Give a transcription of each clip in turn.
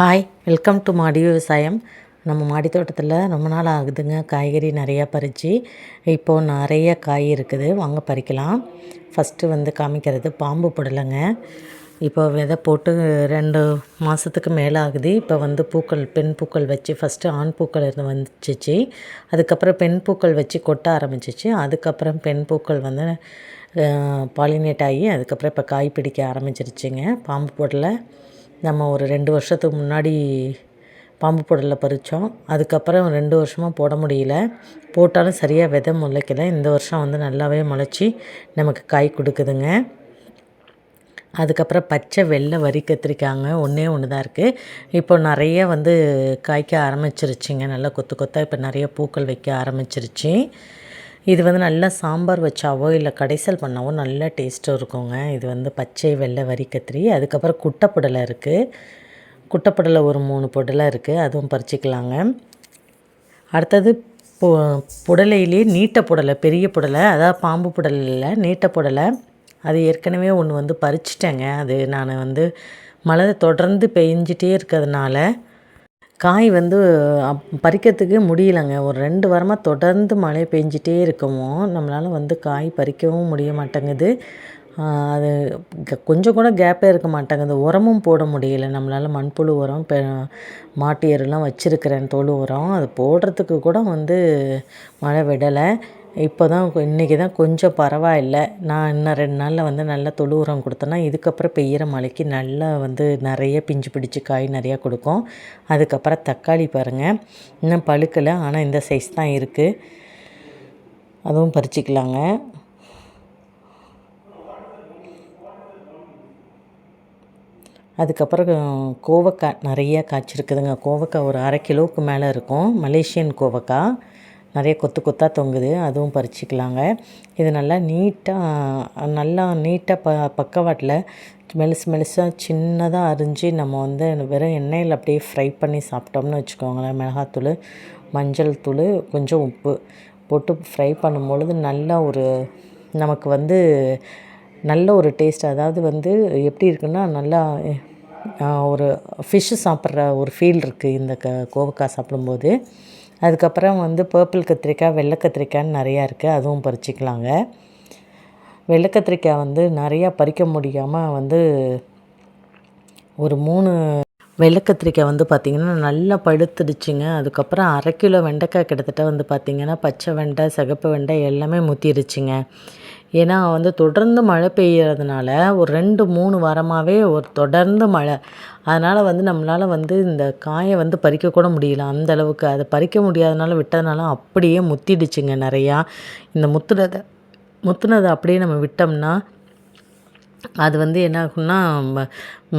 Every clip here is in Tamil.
ஹாய் வெல்கம் டு மாடி விவசாயம் நம்ம மாடி தோட்டத்தில் ரொம்ப நாள் ஆகுதுங்க. காய்கறி நிறையா பறித்து இப்போது நிறைய காய் இருக்குது. வாங்க பறிக்கலாம். ஃபஸ்ட்டு வந்து காமிக்கிறது பாம்பு புடலைங்க. இப்போ விதை போட்டு ரெண்டு மாதத்துக்கு மேலே ஆகுது. இப்போ வந்து பூக்கள் பெண் பூக்கள் வச்சு ஃபஸ்ட்டு ஆண் பூக்கள் இருந்து வந்துச்சு. அதுக்கப்புறம் பெண் பூக்கள் வச்சு கொட்ட ஆரம்பிச்சிச்சு. அதுக்கப்புறம் பெண் பூக்கள் வந்து பாலினேட் ஆகி அதுக்கப்புறம் இப்போ காய் பிடிக்க ஆரம்பிச்சிருச்சுங்க. பாம்பு புடலை. நம்ம ஒரு ரெண்டு வருஷத்துக்கு முன்னாடி பாம்பு புடலை பறித்தோம். அதுக்கப்புறம் ரெண்டு வருஷமாக போட முடியல. போட்டாலும் சரியாக விதை முளைக்கல. இந்த வருஷம் வந்து நல்லாவே முளைச்சி நமக்கு காய் கொடுக்குதுங்க. அதுக்கப்புறம் பச்சை வெள்ளை வரி கத்திரிக்காங்க ஒன்றே ஒன்று தான் இருக்குது இப்போ நிறைய வந்து காய்க்க ஆரம்பிச்சிருச்சுங்க. நல்லா கொத்து கொத்தாக இப்போ நிறைய பூக்கள் வைக்க ஆரம்பிச்சிருச்சு. இது வந்து நல்லா சாம்பார் வச்சாவோ இல்லை கடைசல் பண்ணாவோ நல்ல டேஸ்ட்டும் இருக்குங்க. இது வந்து பச்சை வெள்ளை வரி கத்திரி. அதுக்கப்புறம் குட்டைப்படலை இருக்குது குட்டைப்படலை ஒரு மூணு புடலை இருக்குது அதுவும் பறிச்சிக்கலாங்க. அடுத்தது பு புடலையிலே நீட்ட புடலை பெரிய புடலை. அதாவது பாம்பு புடலை இல்லை நீட்ட புடலை. அது ஏற்கனவே ஒன்று வந்து பறிச்சிட்டேங்க. அது நான் வந்து மழை தொடர்ந்து பெஞ்சிட்டே இருக்கிறதுனால காய் வந்து அப் பறிக்கிறதுக்கு முடியலங்க. ஒரு ரெண்டு வாரமாக தொடர்ந்து மழை பெஞ்சிட்டே இருக்கவும் நம்மளால் வந்து காய் பறிக்கவும் முடிய மாட்டேங்குது. அது கொஞ்சம் கூட கேப்பே இருக்க மாட்டேங்குது. உரமும் போட முடியல. நம்மளால் மண்புழு உரம் பெ மாட்டு எருலாம் வச்சுருக்கிறேன் தொழு உரம். அது போடுறதுக்கு கூட வந்து மழை விடலை. இப்போ தான் இன்றைக்கி தான் கொஞ்சம் பரவாயில்ல. நான் இன்னும் ரெண்டு நாளில் வந்து நல்லா தொழு உரம் கொடுத்தேன்னா இதுக்கப்புறம் பெய்கிற மழைக்கு நல்லா வந்து நிறைய பிஞ்சு பிடிச்சி காய் நிறையா கொடுக்கும். அதுக்கப்புறம் தக்காளி பாருங்கள் இன்னும் பழுக்கலை ஆனால் இந்த சைஸ் தான் இருக்குது அதுவும் பறிச்சிக்கலாங்க. அதுக்கப்புறம் கோவக்காய் நிறைய காய்ச்சிருக்குதுங்க. கோவக்காய் ஒரு அரை கிலோவுக்கு மேலே இருக்கும். மலேசியன் கோவக்காய். நிறைய கொத்து கொத்தாக தொங்குது அதுவும் பறிச்சிக்கலாங்க. இது நல்லா நீட்டாக நல்லா நீட்டாக ப பக்கவாட்டில் மெலுசு மெலுசாக சின்னதாக அரிஞ்சு நம்ம வந்து வெறும் எண்ணெயில் அப்படியே ஃப்ரை பண்ணி சாப்பிட்டோம்னு வச்சுக்கோங்களேன். மிளகாத்தூள் மஞ்சள் தூள் கொஞ்சம் உப்பு போட்டு ஃப்ரை பண்ணும்பொழுது நல்லா ஒரு நமக்கு வந்து நல்ல ஒரு டேஸ்ட் அதாவது வந்து எப்படி இருக்குன்னா நல்லா ஒரு ஃபிஷ்ஷு சாப்பிட்ற ஒரு ஃபீல் இருக்குது இந்த க கோவக்காய் சாப்பிடும்போது. அதுக்கப்புறம் வந்து பர்பிள் கத்திரிக்காய் வெள்ளை கத்திரிக்காய்ன்னு நிறையா இருக்குது அதுவும் பறிச்சிக்கலாங்க. வெள்ளை கத்திரிக்காய் வந்து நிறையா பறிக்க முடியாமல் வந்து ஒரு மூணு வெள்ளை கத்திரிக்காய் வந்து பார்த்திங்கன்னா நல்லா பழுத்துடுச்சுங்க. அதுக்கப்புறம் அரை கிலோ வெண்டைக்காய் கிட்டத்தட்ட வந்து பார்த்திங்கன்னா பச்சை வெண்டை சிகப்பு வெண்டை எல்லாமே முத்திருச்சுங்க ஏன்னா வந்து தொடர்ந்து மழை பெய்கிறதுனால ஒரு ரெண்டு மூணு வாரமாகவே ஒரு தொடர்ந்து மழை. அதனால் வந்து நம்மளால் வந்து இந்த காயை வந்து பறிக்கக்கூட முடியல. அந்த அளவுக்கு அதை பறிக்க முடியாதனால விட்டதுனால அப்படியே முத்திடுச்சுங்க நிறையா. இந்த முத்துனதை முத்துனதை அப்படியே நம்ம விட்டோம்னா அது வந்து என்ன ஆகும்னா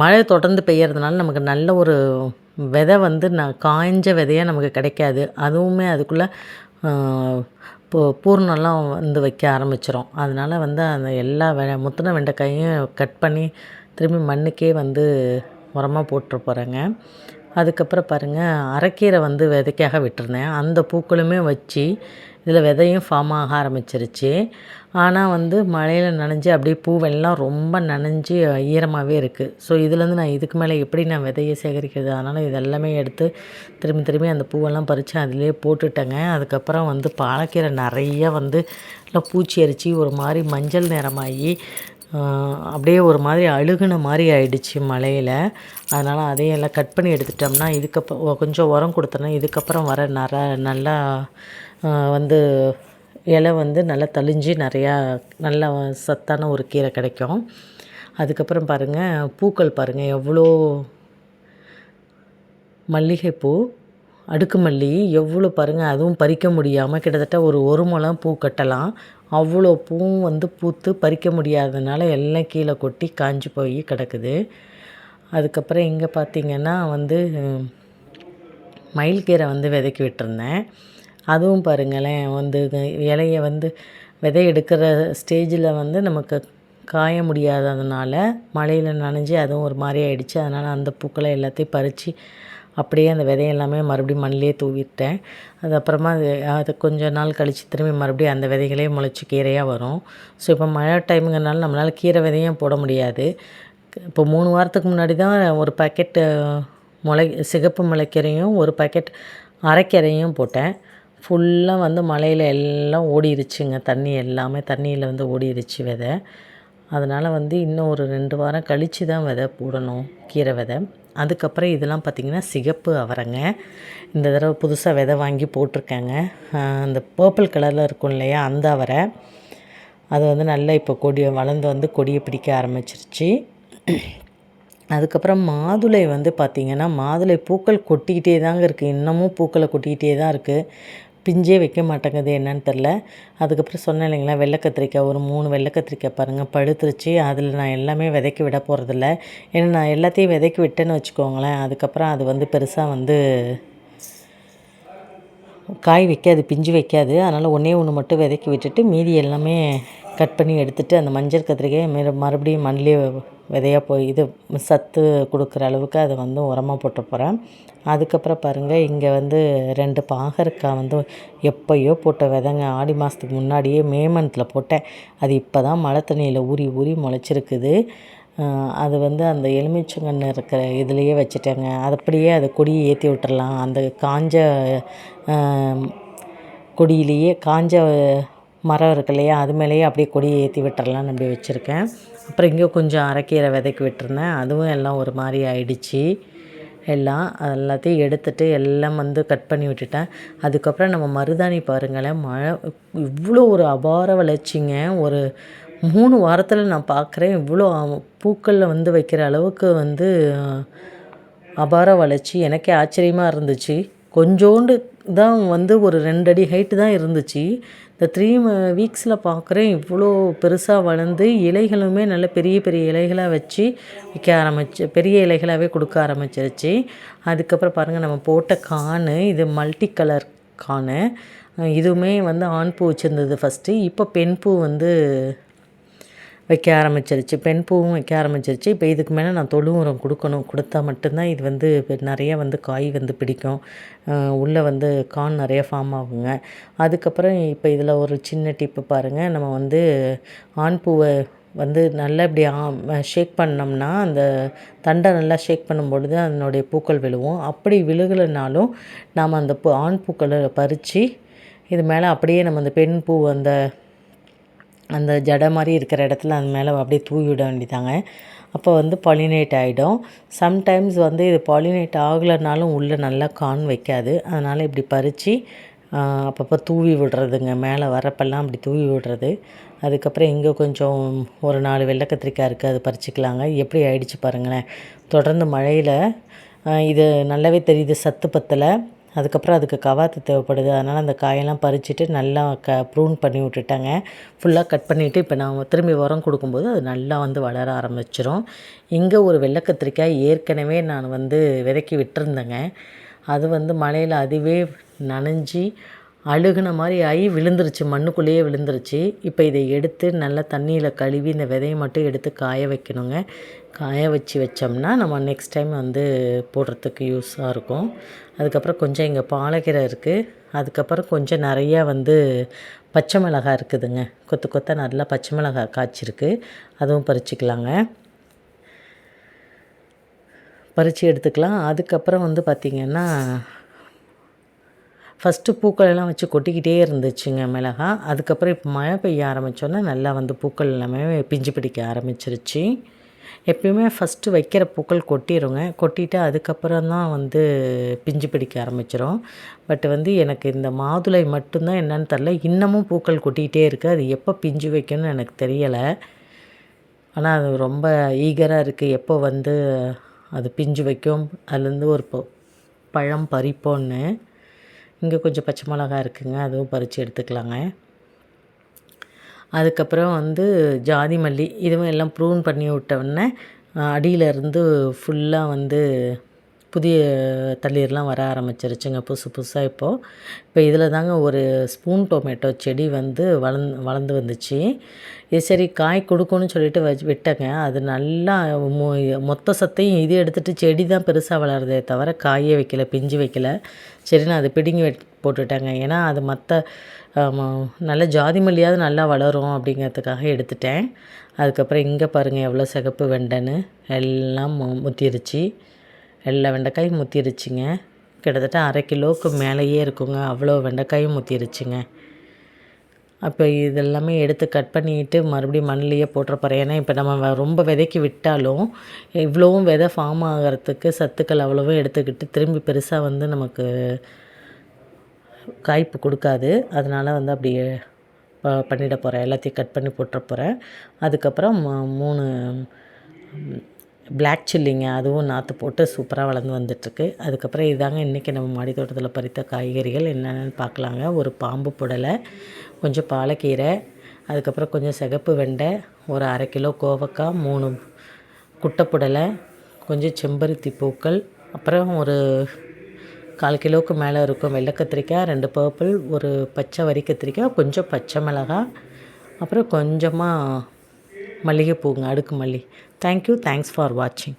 மழை தொடர்ந்து பெய்யறதுனால நமக்கு நல்ல ஒரு விதை வந்து நான் காய்ஞ்ச விதையாக நமக்கு கிடைக்காது. அதுவுமே அதுக்குள்ளே பூ பூர்ணம்லாம் வந்து வைக்க ஆரம்பிச்சிடும் அதனால் வந்து அந்த எல்லா வெ முத்தின வெண்டைக்காயும் கட் பண்ணி திரும்பி மண்ணுக்கே வந்து உரமாக போட்டுற போகிறேங்க அதுக்கப்புறம் பாருங்கள் அரைக்கீரை வந்து விதைக்காக விட்டுருந்தேன். அந்த பூக்களுமே வச்சு இதில் விதையும் ஃபார்ம் ஆக ஆரம்பிச்சிருச்சு. ஆனால் வந்து மழையில் நனைஞ்சு அப்படியே பூவெல்லாம் ரொம்ப நனைஞ்சு ஈரமாகவே இருக்குது ஸோ இதுலேருந்து நான் இதுக்கு மேலே எப்படி நான் விதையை சேகரிக்கிறது? அதனால் இதெல்லாமே எடுத்து திரும்பி திரும்பி அந்த பூவெல்லாம் பறித்து அதிலே போட்டுட்டேங்க. அதுக்கப்புறம் வந்து பாலக்கீரை நிறைய வந்து எல்லாம் பூச்சி அரிச்சு ஒரு மாதிரி மஞ்சள் நிறமாகி அப்படியே ஒரு மாதிரி அழுகுன மாதிரி ஆயிடுச்சு மழையில். அதனால் அதையெல்லாம் கட் பண்ணி எடுத்துட்டோம்னா இதுக்கப்புறம் கொஞ்சம் உரம் கொடுத்தோன்னா இதுக்கப்புறம் வர நர நல்லா வந்து இலை வந்து நல்லா தழிஞ்சு நிறையா நல்ல சத்தான ஒரு கீரை கிடைக்கும். அதுக்கப்புறம் பாருங்கள் பூக்கள் பாருங்கள் எவ்வளோ மல்லிகைப்பூ அடுக்கு மல்லி எவ்வளோ பாருங்கள் அதுவும் பறிக்க முடியாமல் கிட்டத்தட்ட ஒரு ஒரு முழம் பூ கட்டலாம். அவ்வளோ பூவும் வந்து பூத்து பறிக்க முடியாததுனால எல்லாம் கீழே கொட்டி காஞ்சி போய் கிடக்குது. அதுக்கப்புறம் இங்கே பார்த்திங்கன்னா வந்து மயில்கீரை வந்து விதைக்கி விட்டுருந்தேன். அதுவும் பாருங்களேன் வந்து இலைய வந்து விதை எடுக்கிற ஸ்டேஜில் வந்து நமக்கு காய முடியாததுனால மழையில் நனைஞ்சி அதுவும் ஒரு மாதிரி ஆயிடுச்சு. அதனால் அந்த பூக்களை எல்லாத்தையும் பறித்து அப்படியே அந்த விதையெல்லாமே மறுபடியும் மண்ணிலே தூவிட்டேன். அது அப்புறமா அது அது கொஞ்ச நாள் கழித்து திரும்பி மறுபடியும் அந்த விதைகளே முளைச்சி கீரையாக வரும். ஸோ இப்போ மழை டைமுங்கிறனால நம்மளால் கீரை விதையும் போட முடியாது. இப்போ மூணு வாரத்துக்கு முன்னாடி தான் ஒரு பேக்கெட்டு முளை சிகப்பு முளைக்கீரையும் ஒரு பாக்கெட் அரைக்கீரையும் போட்டேன். ஃபுல்லாக வந்து மலையில் எல்லாம் ஓடிருச்சுங்க. தண்ணி எல்லாமே தண்ணியில் வந்து ஓடிருச்சு விதை. அதனால் வந்து இன்னும் ஒரு ரெண்டு வாரம் கழித்து தான் விதை போடணும் கீரை விதை. அதுக்கப்புறம் இதெல்லாம் பார்த்திங்கன்னா சிகப்பு அவரைங்க. இந்த தடவை புதுசாக விதை வாங்கி போட்டிருக்கேங்க. அந்த பர்பிள் கலரில் இருக்கும் இல்லையா அந்த அவரை. அது வந்து நல்லா இப்போ கொடி வளர்ந்து வந்து கொடியை பிடிக்க ஆரம்பிச்சிருச்சு. அதுக்கப்புறம் மாதுளை வந்து பார்த்திங்கன்னா மாதுளை பூக்கள் கொட்டிக்கிட்டே தாங்க இருக்குது இன்னமும் பூக்களை கொட்டிக்கிட்டே தான் இருக்குது பிஞ்சே வைக்க மாட்டேங்குது என்னன்னு தெரில. அதுக்கப்புறம் சொன்னேன் இல்லைங்களா வெள்ளை கத்திரிக்காய் ஒரு மூணு வெள்ளை கத்திரிக்காய் பாருங்கள் பழுத்துருச்சு அதில் நான் எல்லாமே விதைக்கு விட போகிறதில்ல ஏன்னா நான் எல்லாத்தையும் விதைக்கு விட்டேன்னு வச்சுக்கோங்களேன் அதுக்கப்புறம் அது வந்து பெருசாக வந்து காய் வைக்காது பிஞ்சு வைக்காது. அதனால் ஒன்றே ஒன்று மட்டும் விதைக்கி விட்டுட்டு மீதி எல்லாமே கட் பண்ணி எடுத்துகிட்டு அந்த மஞ்சள் கத்திரிக்காயை மறுபடியும் மண்ணிலே விதையாக போய் இது சத்து கொடுக்குற அளவுக்கு அதை வந்து உரமாக போட்டு போகிறேன் அதுக்கப்புறம் பாருங்கள் இங்கே வந்து ரெண்டு பாகற்காய் வந்து எப்போயோ போட்ட விதைங்க. ஆடி மாதத்துக்கு முன்னாடியே மே மந்தில் போட்டேன். அது இப்போ தான் மழை தண்ணியில் ஊறி ஊறி முளைச்சிருக்குது. அது வந்து அந்த எலுமிச்சங்கன்று இருக்கிற இதுலேயே வச்சுட்டேங்க. அது அப்படியே அதை கொடியை ஏற்றி விட்டுறலாம். அந்த காஞ்ச கொடியிலேயே காஞ்ச மரம் இருக்கு இல்லையா அது மேலேயே அப்படியே கொடியை ஏற்றி விட்டுறலாம்னு அப்படி வச்சுருக்கேன். அப்புறம் இங்கே கொஞ்சம் அரைக்கீரை விதைக்கு விட்டுருந்தேன். அதுவும் எல்லாம் ஒரு மாதிரி ஆயிடுச்சு. எல்லாம் எல்லாத்தையும் எடுத்துட்டு எல்லாம் வந்து கட் பண்ணி விட்டுட்டேன். அதுக்கப்புறம் நம்ம மருதாணி பாருங்களேன் மழை இவ்வளோ ஒரு அபார வளர்ச்சிங்க. ஒரு மூணு வாரத்தில் நான் பார்க்குறேன் இவ்வளோ பூக்களில் வந்து வைக்கிற அளவுக்கு வந்து அபார வளர்ச்சி. எனக்கே ஆச்சரியமாக இருந்துச்சு. கொஞ்சோண்டு தான் வந்து ஒரு ரெண்டு அடி ஹைட்டு தான் இருந்துச்சு. இந்த த்ரீ வீக்ஸில் பார்க்குறேன் இவ்வளோ பெருசாக வளர்ந்து இலைகளுமே நல்ல பெரிய பெரிய இலைகளாக வச்சு விற்க ஆரம்பிச்சு பெரிய இலைகளாகவே கொடுக்க ஆரம்பிச்சிருச்சு. அதுக்கப்புறம் பாருங்கள் நம்ம போட்ட கானு இது மல்டி கலர் கானு. இதுவுமே வந்து ஆண் பூ வச்சுருந்தது ஃபஸ்ட்டு இப்போ பெண் பூ வந்து வைக்க ஆரம்பிச்சிருச்சு. பெண் பூவும் வைக்க ஆரம்பிச்சிருச்சு. இப்போ இதுக்கு மேலே நான் தொழு உரம் கொடுக்கணும். கொடுத்தா மட்டும்தான் இது வந்து நிறைய வந்து காய் வந்து பிடிக்கும். உள்ளே வந்து கான் நிறைய ஃபார்ம் ஆகுங்க. அதுக்கப்புறம் இப்போ இதில் ஒரு சின்ன டிப்பு பாருங்கள் நம்ம வந்து ஆண் பூவை வந்து நல்லா இப்படி ஷேக் பண்ணோம்னா அந்த தண்டை நல்லா ஷேக் பண்ணும்பொழுது அதனுடைய பூக்கள் விழுவும். அப்படி விழுகலைனாலும் நாம் அந்த பூ ஆண் பூக்களை பறித்து இது மேலே அப்படியே நம்ம அந்த பெண் பூ அந்த அந்த ஜடை மாதிரி இருக்கிற இடத்துல அது மேலே அப்படியே தூவி விட வேண்டியதாங்க. அப்போ வந்து பாலினேட் ஆகிடும் சம்டைம்ஸ் வந்து இது பாலினேட் ஆகலைனாலும் உள்ளே நல்லா கான் வைக்காது. அதனால் இப்படி பறித்து அப்பப்போ தூவி விடுறதுங்க. மேலே வரப்பெல்லாம் அப்படி தூவி விடுறது. அதுக்கப்புறம் இங்கே கொஞ்சம் ஒரு நாலு வெள்ளை கத்திரிக்காய் இருக்குது அது பறிச்சுக்கலாங்க. எப்படி ஆயிடுச்சு பாருங்களேன். தொடர்ந்து மழையில் இது நல்லாவே தெரியுது சத்து பத்தலை. அதுக்கப்புறம் அதுக்கு கவாத்து தேவைப்படுது. அதனால் அந்த காயெல்லாம் பறிச்சுட்டு நல்லா க ப்ரூன் பண்ணி விட்டுட்டாங்க. ஃபுல்லாக கட் பண்ணிவிட்டு இப்போ நான் திரும்பி உரம் கொடுக்கும்போது அது நல்லா வந்து வளர ஆரம்பிச்சிரும். இங்கே ஒரு வெள்ளை கத்திரிக்காய் ஏற்கனவே நான் வந்து விதைக்கி விட்டுருந்தேங்க. அது வந்து மழையில் அதுவே நனைஞ்சி அழுகுன மாதிரி ஆகி விழுந்துருச்சு மண்ணுக்குள்ளேயே விழுந்துருச்சு. இப்போ இதை எடுத்து நல்லா தண்ணியில் கழுவி இந்த விதையை மட்டும் எடுத்து காய வைக்கணுங்க. காய வச்சு வச்சோம்னா நம்ம நெக்ஸ்ட் டைம் வந்து போடுறதுக்கு யூஸாக இருக்கும். அதுக்கப்புறம் கொஞ்சம் இங்கே பாலக்கீரை இருக்குது அதுக்கப்புறம் கொஞ்சம் நிறையா வந்து பச்சை மிளகாய் இருக்குதுங்க. கொத்து கொத்த நல்லா பச்சை மிளகாய் காய்ச்சிருக்கு. அதுவும் பறிச்சுக்கலாங்க. பறித்து எடுத்துக்கலாம். அதுக்கப்புறம் வந்து பார்த்திங்கன்னா ஃபஸ்ட்டு பூக்கள் எல்லாம் வச்சு கொட்டிக்கிட்டே இருந்துச்சுங்க மிளகா. அதுக்கப்புறம் இப்போ மழை பெய்ய ஆரம்பித்தோன்னே நல்லா வந்து பூக்கள் எல்லாமே பிஞ்சு பிடிக்க ஆரம்பிச்சிருச்சு. எப்பயுமே ஃபஸ்ட்டு வைக்கிற பூக்கள் கொட்டிடுங்க கொட்டிட்டு அதுக்கப்புறம் தான் வந்து பிஞ்சு பிடிக்க ஆரம்பிச்சிரும். பட் வந்து எனக்கு இந்த மாதுளை மட்டும்தான் என்னன்னு தெரில இன்னமும் பூக்கள் கொட்டிக்கிட்டே இருக்குது அது எப்போ பிஞ்சு வைக்கணும்னு எனக்கு தெரியலை. ஆனால் அது ரொம்ப ஈகராக இருக்குது எப்போ வந்து அது பிஞ்சு வைக்கும்? அதுலேருந்து ஒரு ப பழம் பறிப்போன்னு. இங்கே கொஞ்சம் பச்சை மிளகா இருக்குங்க அதுவும் பறித்து எடுத்துக்கலாங்க. அதுக்கப்புறம் வந்து ஜாதி மல்லி இதுவும் எல்லாம் ப்ரூன் பண்ணி விட்டவுடனே அடியிலேருந்து ஃபுல்லாக வந்து புதிய தளிர்லாம் வர ஆரம்பிச்சிருச்சுங்க புதுசு புதுசாக இப்போது இப்போ இதில் தாங்க ஒரு ஸ்பூன் டொமேட்டோ செடி வந்து வளர்ந்து வளர்ந்து வந்துச்சு. இது சரி காய் கொடுக்கணும்னு சொல்லிட்டு வச்சு விட்டேங்க. அது நல்லா மொ மொத்த சத்தையும் இது எடுத்துகிட்டு செடி தான் பெருசாக வளருதே தவிர காயே வைக்கல பிஞ்சு வைக்கல. சரி நான் அதை பிடுங்கி வெட் போட்டுட்டேங்க. ஏன்னா அது மற்ற நல்ல ஜாதி மல்லியாவது நல்லா வளரும் அப்படிங்கிறதுக்காக எடுத்துட்டேன். அதுக்கப்புறம் இங்கே பாருங்கள் எவ்வளோ சிகப்பு வெண்டைன்னு. எல்லாம் மு முத்திருச்சு. எல்லா வெண்டைக்காயும் முத்திருச்சுங்க. கிட்டத்தட்ட அரை கிலோவுக்கு மேலேயே இருக்குங்க. அவ்வளோ வெண்டைக்காயும் முத்திருச்சுங்க. அப்போ இதெல்லாமே எடுத்து கட் பண்ணிட்டு மறுபடியும் மண்ணிலேயே போட்டுற போகிறேன் ஏன்னா இப்போ நம்ம வ- ரொம்ப விதைக்கு விட்டாலும் இவ்வளோவும் விதை ஃபார்ம் ஆகிறதுக்கு சத்துக்கள் அவ்வளோவும் எடுத்துக்கிட்டு திரும்பி பெருசாக வந்து நமக்கு காய்ப்பு கொடுக்காது. அதனால் வந்து அப்படியே ப பண்ணிட போகிறேன் எல்லாத்தையும் கட் பண்ணி போட்டுற போகிறேன் அதுக்கப்புறம் மூணு பிளாக் சில்லிங்க அதுவும் நாற்று போட்டு சூப்பராக வளர்ந்து வந்துட்டுருக்கு. அதுக்கப்புறம் இதாங்க இன்றைக்கி நம்ம மாடி தோட்டத்தில் பறித்த காய்கறிகள். என்னென்னு பார்க்கலாங்க. ஒரு பாம்பு புடலை கொஞ்சம் பாலக்கீரை அதுக்கப்புறம் கொஞ்சம் சிகப்பு வெண்டை ஒரு அரை கிலோ கோவக்காய் மூணு குட்டை புடலை கொஞ்சம் செம்பருத்தி பூக்கள் அப்புறம் ஒரு கால் கிலோவுக்கு மேலே இருக்கும் வெள்ளை கத்திரிக்காய் ரெண்டு பர்பிள் ஒரு பச்சை வரி கத்திரிக்காய் கொஞ்சம் பச்சை மிளகாய் அப்புறம் கொஞ்சமாக மல்லிகைப்பூங்க அடுக்கு மல்லி தேங்க்யூ தேங்க்ஸ் ஃபார் வாட்சிங்